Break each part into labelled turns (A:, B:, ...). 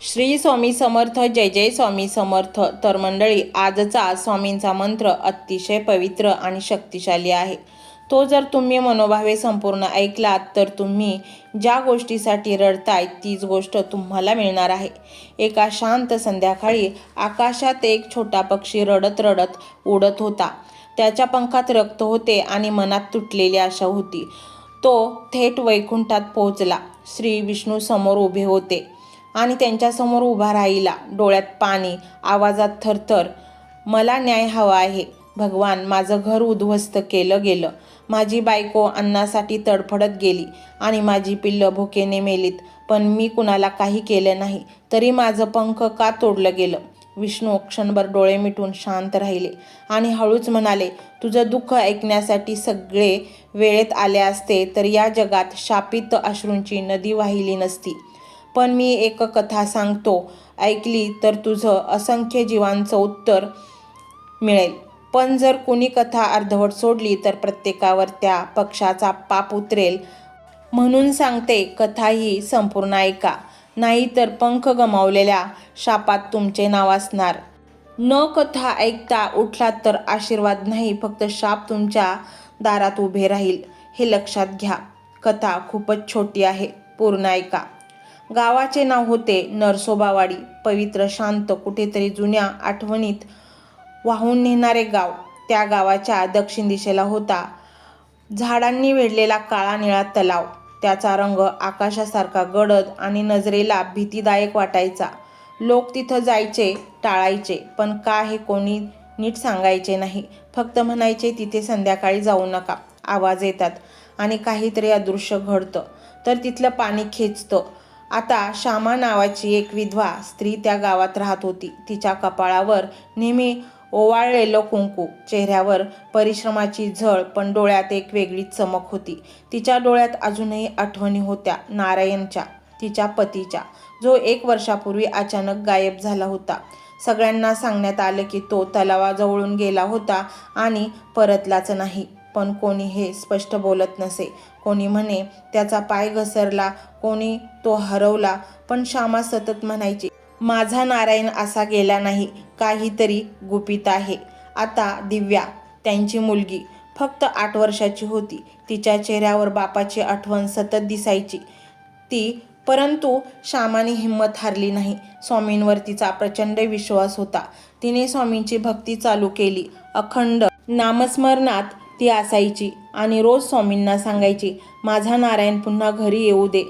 A: श्री स्वामी समर्थ जय जय स्वामी समर्थ. तर मंडळी आजचा स्वामींचा मंत्र अतिशय पवित्र आणि शक्तिशाली आहे. तो जर तुम्ही मनोभावे संपूर्ण ऐकलात तर तुम्ही ज्या गोष्टीसाठी रडताय तीच गोष्ट तुम्हाला मिळणार आहे. एका शांत संध्याकाळी आकाशात एक छोटा पक्षी रडत रडत उडत होता. त्याच्या पंखात रक्त होते आणि मनात तुटलेली आशा होती. तो थेट वैकुंठात पोहोचला. श्री विष्णू समोर उभे होते. आणि त्यांच्यासमोर उभा राहिला. डोळ्यात पाणी आवाजात थरथर. मला न्याय हवा आहे. भगवान माझं घर उद्ध्वस्त केलं गेलं. माझी बायको अन्नासाठी तडफडत गेली आणि माझी पिल्लं भुकेने मेलीत. पण मी कुणाला काही केलं नाही तरी माझं पंख का तोडलं गेलं? विष्णू क्षणभर डोळे मिटून शांत राहिले आणि हळूच म्हणाले तुझं दुःख ऐकण्यासाठी सगळे वेळेत आले असते तर या जगात शापित अश्रूंची नदी वाहिली नसती. पण मी एक कथा सांगतो. ऐकली तर तुझं असंख्य जीवांचं उत्तर मिळेल. पण जर कुणी कथा अर्धवट सोडली तर प्रत्येकावर त्या पक्षाचा पाप उतरेल. म्हणून सांगते कथा ही संपूर्ण ऐका. नाहीतर पंख गमावलेल्या शापात तुमचे नाव असणार. न कथा ऐकता उठलात तर आशीर्वाद नाही फक्त शाप तुमच्या दारात उभे राहील. हे लक्षात घ्या. कथा खूपच छोटी आहे. पूर्ण ऐका. गावाचे नाव होते नरसोबावाडी. पवित्र शांत कुठेतरी जुन्या आठवणीत वाहून नेणारे गाव. त्या गावाच्या दक्षिण दिशेला होता झाडांनी वेढलेला काळा निळा तलाव. त्याचा रंग आकाशासारखा गडद आणि नजरेला भीतीदायक वाटायचा. लोक तिथं जायचे टाळायचे पण का हे कोणी नीट सांगायचे नाही. फक्त म्हणायचे तिथे संध्याकाळी जाऊ नका. आवाज येतात आणि काहीतरी अदृश्य घडतं. तर तिथलं पाणी खेचतं. आता श्यामा नावाची एक विधवा स्त्री त्या गावात राहत होती. तिच्या कपाळावर नेहमी ओवाळलेलं कुंकू चेहऱ्यावर परिश्रमाची झळ पण डोळ्यात एक वेगळीच चमक होती. तिच्या डोळ्यात अजूनही आठवणी होत्या नारायणच्या तिच्या पतीच्या जो एक वर्षापूर्वी अचानक गायब झाला होता. सगळ्यांना सांगण्यात आलं की तो तलावाजवळून गेला होता आणि परतलाच नाही. पण कोणी हे स्पष्ट बोलत नसे. कोणी म्हणे त्याचा पाय घसरला. कोणी तो हरवला. पण श्यामा सतत म्हणायची माझा नारायण असा गेला नाही. काहीतरी गुपित आहे. आता दिव्या त्यांची मुलगी फक्त आठ वर्षाची होती. तिच्या चेहऱ्यावर बापाची आठवण सतत दिसायची. ती परंतु श्यामाने हिंमत हारली नाही. स्वामींवर तिचा प्रचंड विश्वास होता. तिने स्वामींची भक्ती चालू केली. अखंड नामस्मरणात ती असायची आणि रोज स्वामींना सांगायची माझा नारायण पुन्हा घरी येऊ दे.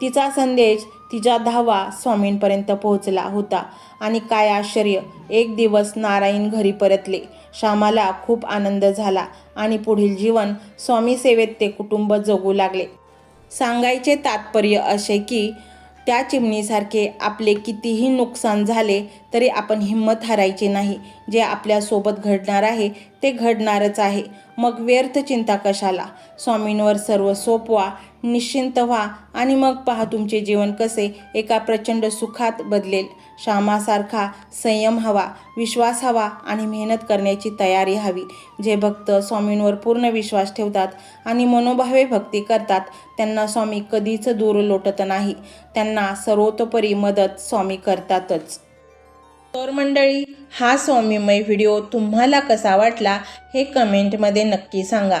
A: तिचा संदेश तिच्या धावा स्वामींपर्यंत पोहोचला होता आणि काय आश्चर्य एक दिवस नारायण घरी परतले. श्यामाला खूप आनंद झाला आणि पुढील जीवन स्वामी सेवेत ते कुटुंब जगू लागले. सांगायचे तात्पर्य असे की त्या चिमणीसारखे आपले कितीही नुकसान झाले तरी आपण हिंमत हरायची नाही. जे आपल्यासोबत घडणार आहे ते घडणारच आहे. मग व्यर्थ चिंता कशाला? स्वामींवर सर्व सोपवा निश्चिंत व्हा आणि मग पहा तुमचे जीवन कसे एका प्रचंड सुखात बदलेल. श्यामासारखा संयम हवा विश्वास हवा आणि मेहनत करण्याची तयारी हवी. जे भक्त स्वामींवर पूर्ण विश्वास ठेवतात आणि मनोभावे भक्ती करतात त्यांना स्वामी कधीच दूर लोटत नाही. त्यांना सर्वतोपरी मदत स्वामी करतातच. तर मंडळी हा स्वामीमय व्हिडिओ तुम्हाला कसा वाटला हे कमेंटमध्ये नक्की सांगा.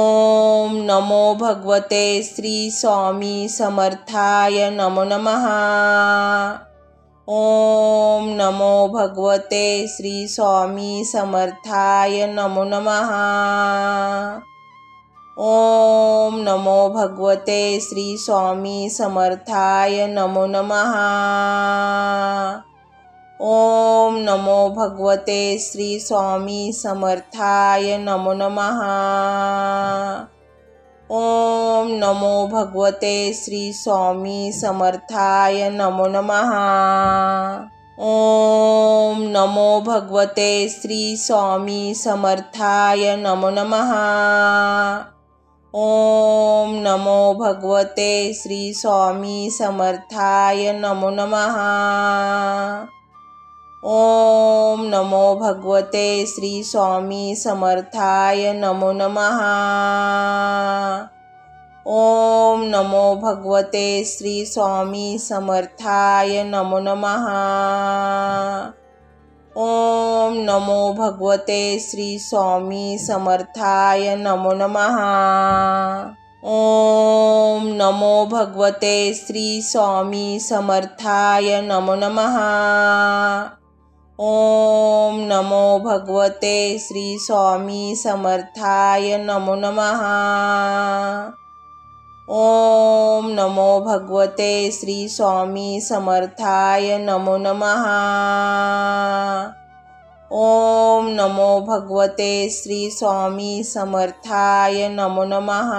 A: नमो भगवते श्री स्वामी समर्थाय नमो नमः. ॐ नमो भगवते श्री स्वामी समर्थाय नमो नमः. ॐ नमो भगवते श्री स्वामी समर्थाय नमो नमः. ॐ नमो भगवते श्री स्वामी समर्थाय नमो नमः. ओम नमो भगवते श्री स्वामी समर्थाय नमो नमहा ओम नमो भगवते श्री स्वामी समर्थाय नमो नमः। ओम नमो भगवते श्री स्वामी समर्थाय नमो नमः। ओम नमो भगवते श्री स्वामी समर्थाय नमो नमः। ओम नमो भगवते श्री स्वामी समर्थाय नमो नमः। ओम नमो भगवते श्री स्वामी समर्थाय नमो नमः। ओम नमो भगवते श्री स्वामी समर्थाय नमो नमः। ओम नमो भगवते श्री स्वामी समर्थाय नमो नमः। ओम नमो भगवते श्री स्वामी समर्थाय नमो नमः। ओम नमो भगवते श्री स्वामी समर्थाय नमो नमः।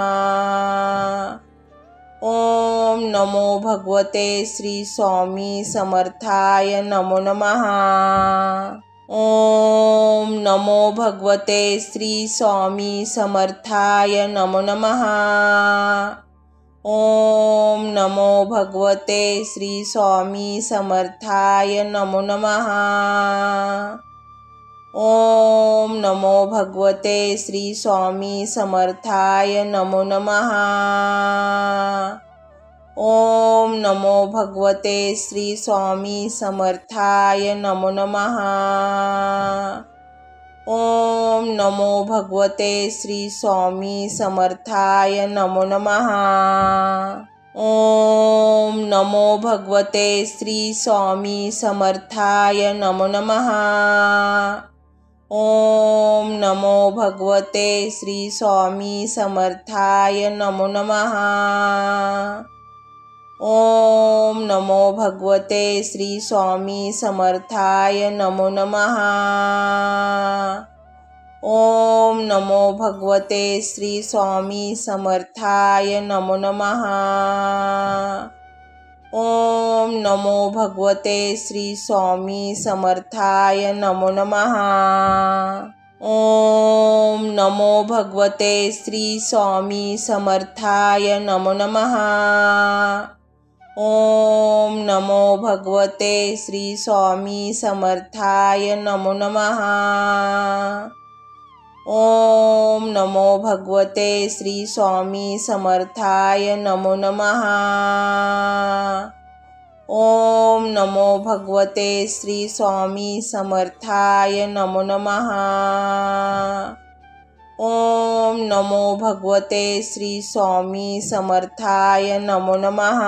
A: ओम नमो भगवते श्री स्वामी समर्थाय नमो नमहा ओम नमो भगवते श्री स्वामी समर्थाय नमो नमः। ओम नमो भगवते श्री स्वामी समर्थाय नमो नमहा ओम नमो भगवते श्री स्वामी समर्थाय नमो नमः। ओम नमो भगवते श्री स्वामी समर्थाय नमो नमः। ओम नमो भगवते श्री स्वामी समर्थाय नमो नमः। ओम नमो भगवते श्री स्वामी समर्थाय नमो नमः। ओम नमो भगवते श्री स्वामी समर्थाय नमो नमः। ओम नमो भगवते श्री स्वामी समर्थाय नमो नमः। ओम नमो भगवते श्री स्वामी समर्थाय नमो नमः। ओम नमो भगवते श्री स्वामी समर्थाय नमो नमहा ओम नमो भगवते श्री स्वामी समर्थाय नमो नमहा ओम नमो भगवते श्री स्वामी समर्थाय नमो नमः। ओम नमो भगवते श्री स्वामी समर्थाय नमो नमः। ओम नमो भगवते श्री स्वामी समर्थाय नमो नमः। ओम नमो भगवते श्री स्वामी समर्थाय नमो नमः।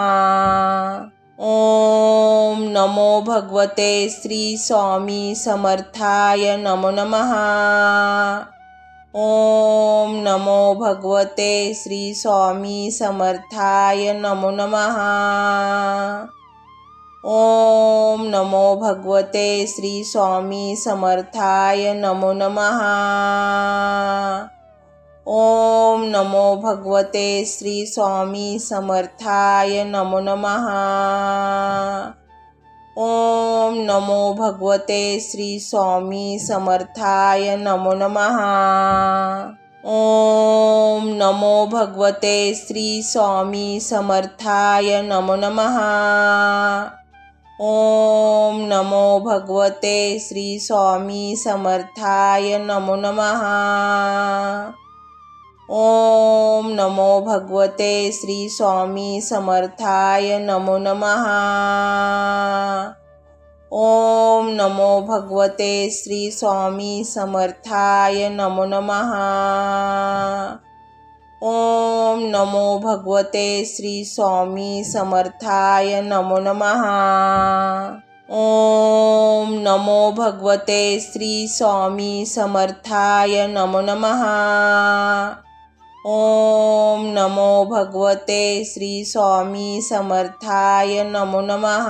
A: ओम नमो भगवते श्री स्वामी समर्थाय नमो नमः। ओम नमो भगवते श्री स्वामी समर्थाय नमो नमः। ओम नमो भगवते श्री स्वामी समर्थाय नमो नमः। ओम नमो भगवते श्री स्वामी समर्थाय नमो नमः। ओम नमो भगवते श्री स्वामी समर्थाय नमो नमः. ओम नमो भगवते श्री स्वामी समर्थाय नमो नमः. ओम नमो भगवते श्री स्वामी समर्थाय नमो नमः. ओम नमो भगवते श्री स्वामी समर्थाय नमो नमः। ओम नमो भगवते श्री स्वामी समर्थाय नमो नमः। ओम नमो भगवते श्री स्वामी समर्थाय नमो नमः। ओम नमो भगवते श्री स्वामी समर्थाय नमो नमः। ओम नमो भगवते श्री स्वामी समर्थाय नमो नमः.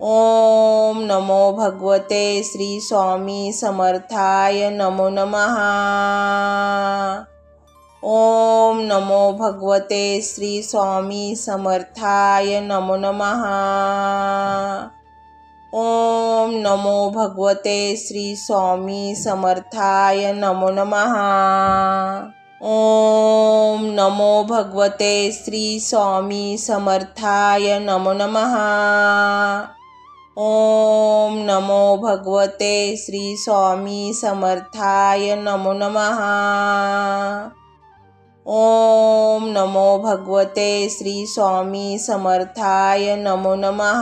A: ओम नमो भगवते श्री स्वामी समर्थाय नमो नमः. ओम नमो भगवते श्री स्वामी समर्थाय नमो नमः. ओम नमो भगवते श्री स्वामी समर्थाय नमो नमहा ओम नमो भगवते श्री स्वामी समर्थाय नमो नमहा ओम नमो भगवते श्री स्वामी समर्थाय नमो नमहा ओम नमो भगवते श्री स्वामी समर्थाय नमो नमः.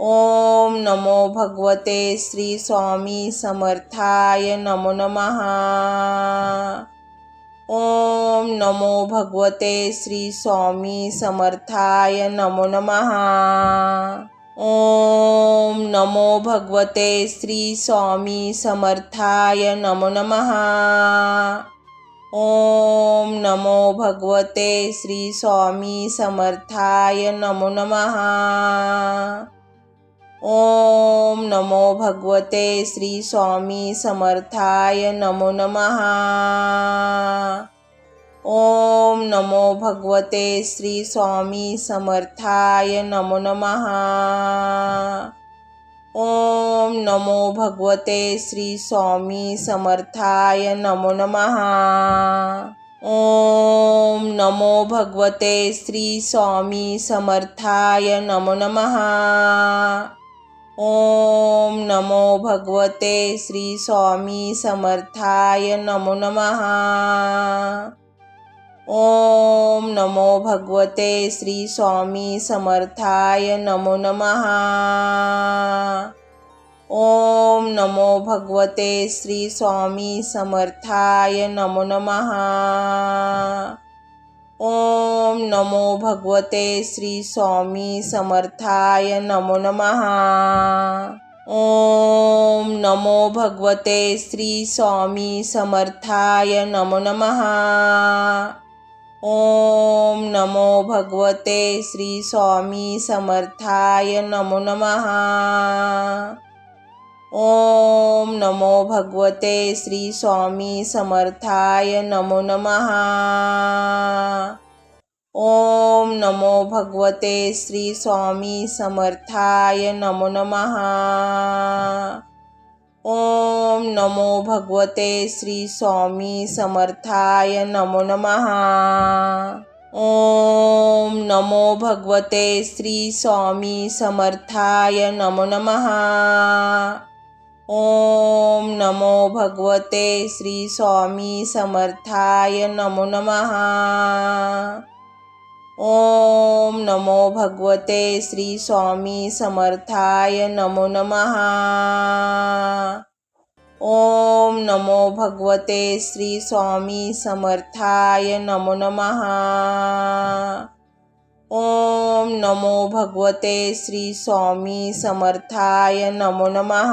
A: ओम नमो भगवते श्री स्वामी समर्थाय नमो नमः. ओम नमो भगवते श्री स्वामी समर्थाय नमो नमः. ओम नमो भगवते श्री स्वामी समर्थाय नमो नमः. ओम नमो भगवते श्री स्वामी समर्थाय नमो नमः। ओम नमो भगवते श्री स्वामी समर्थाय नमो नमः। ओम नमो भगवते श्री स्वामी समर्थाय नमो नमः। ओम नमो भगवते श्री स्वामी समर्थाय नमो नमहा ओम नमो भगवते श्री स्वामी समर्थाय नमो नमहा ओम नमो भगवते श्री स्वामी समर्थाय नमो नमहा ओम नमो भगवते श्री स्वामी समर्थाय नमो नमः। ओम नमो भगवते श्री स्वामी समर्थाय नमो नमः। ओम नमो भगवते श्री स्वामी समर्थाय नमो नमः। ओम नमो भगवते श्री स्वामी समर्थाय नमो नमः। ओम नमो भगवते श्री स्वामी समर्थाय नमो नमः। ओम नमो भगवते श्री स्वामी समर्थाय नमो नमः। ओम नमो भगवते श्री स्वामी समर्थाय नमो नमः। ओम नमो भगवते श्री स्वामी समर्थाय नमो नमहा ओम नमो भगवते श्री स्वामी समर्थाय नमो नमहा ओम नमो भगवते श्री स्वामी समर्थाय नमो नमहा ओम नमो भगवते श्री स्वामी समर्थाय नमो नमहा ओम नमो भगवते श्री स्वामी समर्थाय नमो नमः। ओम नमो भगवते श्री स्वामी समर्थाय नमो नमः।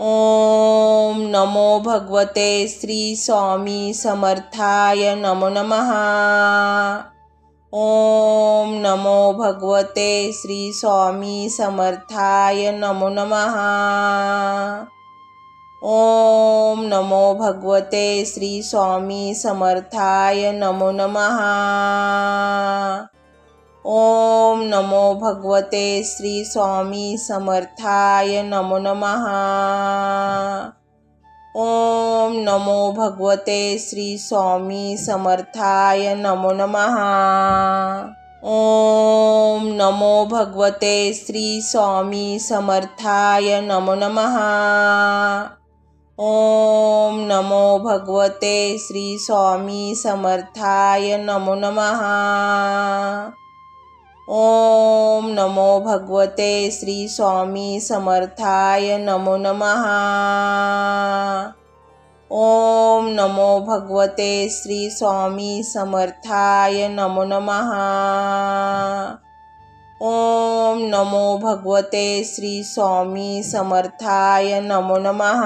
A: ओम नमो भगवते श्री स्वामी समर्थाय नमो नमः। ओम नमो भगवते श्री स्वामी समर्थाय नमो नमः। ओम नमो भगवते श्री स्वामी समर्थाय नमो नमः. ओम नमो भगवते श्री स्वामी समर्थाय नमो नमः. ओम नमो भगवते श्री स्वामी समर्थाय नमो नमः. ओम नमो भगवते श्री स्वामी समर्थाय नमो नमः. ओम नमो भगवते श्री स्वामी समर्थाय नमो नमः। ओम नमो भगवते श्री स्वामी समर्थाय नमो नमः। ओम नमो भगवते श्री स्वामी समर्थाय नमो नमः। ओम नमो भगवते श्री स्वामी समर्थाय नमो नमः।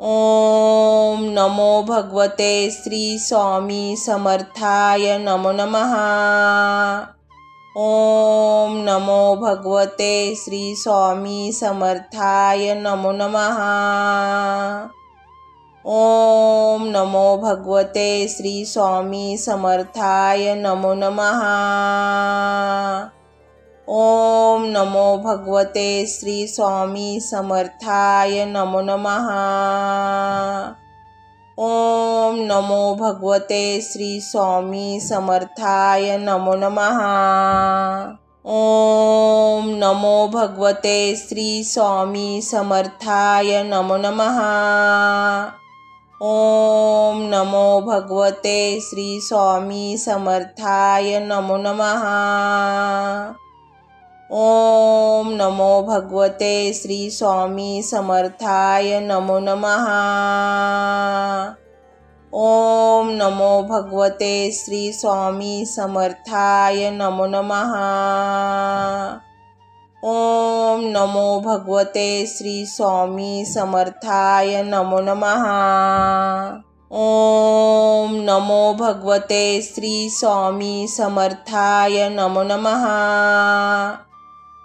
A: ओम नमो भगवते श्री स्वामी समर्थाय नमो नमः। ओम नमो भगवते श्री स्वामी समर्थाय नमो नमः। ओम नमो भगवते श्री स्वामी समर्थाय नमो नमः। ओम नमो भगवते श्री स्वामी समर्थाय नमो नमः। ओम नमो भगवते श्री स्वामी समर्थाय नमो नमः। ओम नमो भगवते श्री स्वामी समर्थाय नमो नमः। ओम नमो भगवते श्री स्वामी समर्थाय नमो नमः. ओम नमो भगवते श्री स्वामी समर्थाय नमो नमः. ओम नमो भगवते श्री स्वामी समर्थाय नमो नमः. ओम नमो भगवते श्री स्वामी समर्थाय नमो नमहा ओम नमो भगवते श्री स्वामी समर्थाय नमो नमहा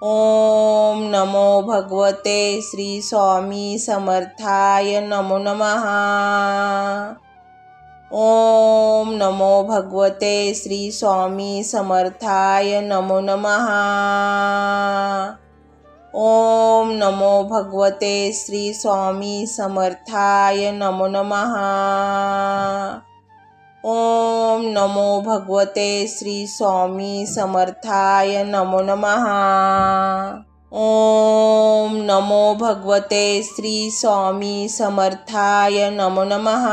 A: ओम नमो भगवते श्री स्वामी समर्थाय नमो नमहा ओम नमो भगवते श्री स्वामी समर्थाय नमो नमहा ओम नमो भगवते श्री स्वामी समर्थाय नमो नमः। ओम नमो भगवते श्री स्वामी समर्थाय नमो नमः। ओम नमो भगवते श्री स्वामी समर्थाय नमो नमः।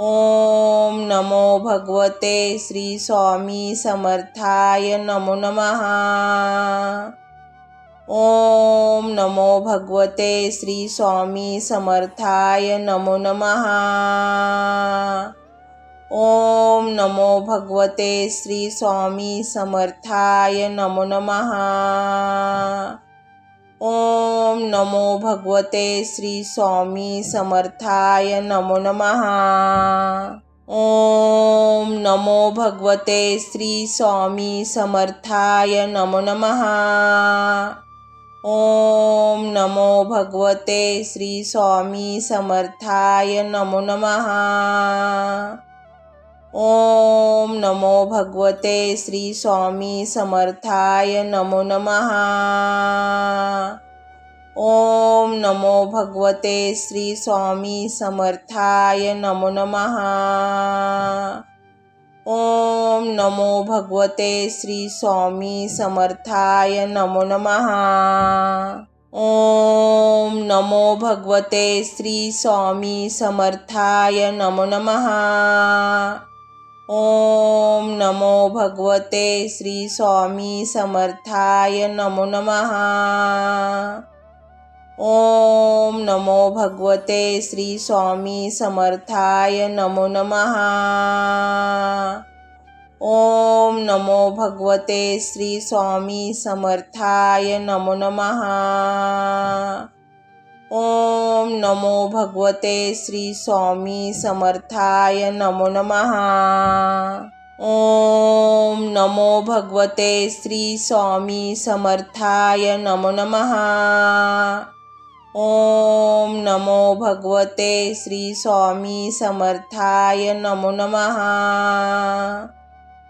A: ओम नमो भगवते श्री स्वामी समर्थाय नमो नमः। ओम नमो भगवते श्री स्वामी समर्थाय नमो नमः। ओम नमो भगवते श्री स्वामी समर्थाय नमो नमः। ओम नमो भगवते श्री स्वामी समर्थाय नमो नमः। ओम नमो भगवते श्री स्वामी समर्थाय नमो नमः। ओम नमो भगवते श्री स्वामी समर्थाय नमो नमः। ओम नमो भगवते श्री स्वामी समर्थाय नमो नमः। ओम नमो भगवते श्री स्वामी समर्थाय नमो नमः। ओम नमो भगवते श्री स्वामी समर्थाय नमो नमः। ओम नमो भगवते श्री स्वामी समर्थाय नमो नमः। ओम नमो भगवते श्री स्वामी समर्थाय नमो नमः। ओम नमो भगवते श्री स्वामी समर्थाय नमो नमः। ओम नमो भगवते श्री स्वामी समर्थाय नमो नमः। ओम नमो भगवते श्री स्वामी समर्थाय नमो नमः। ओम नमो भगवते श्री स्वामी समर्थाय नमो नमः। ओम नमो भगवते श्री स्वामी समर्थाय नमो नमः.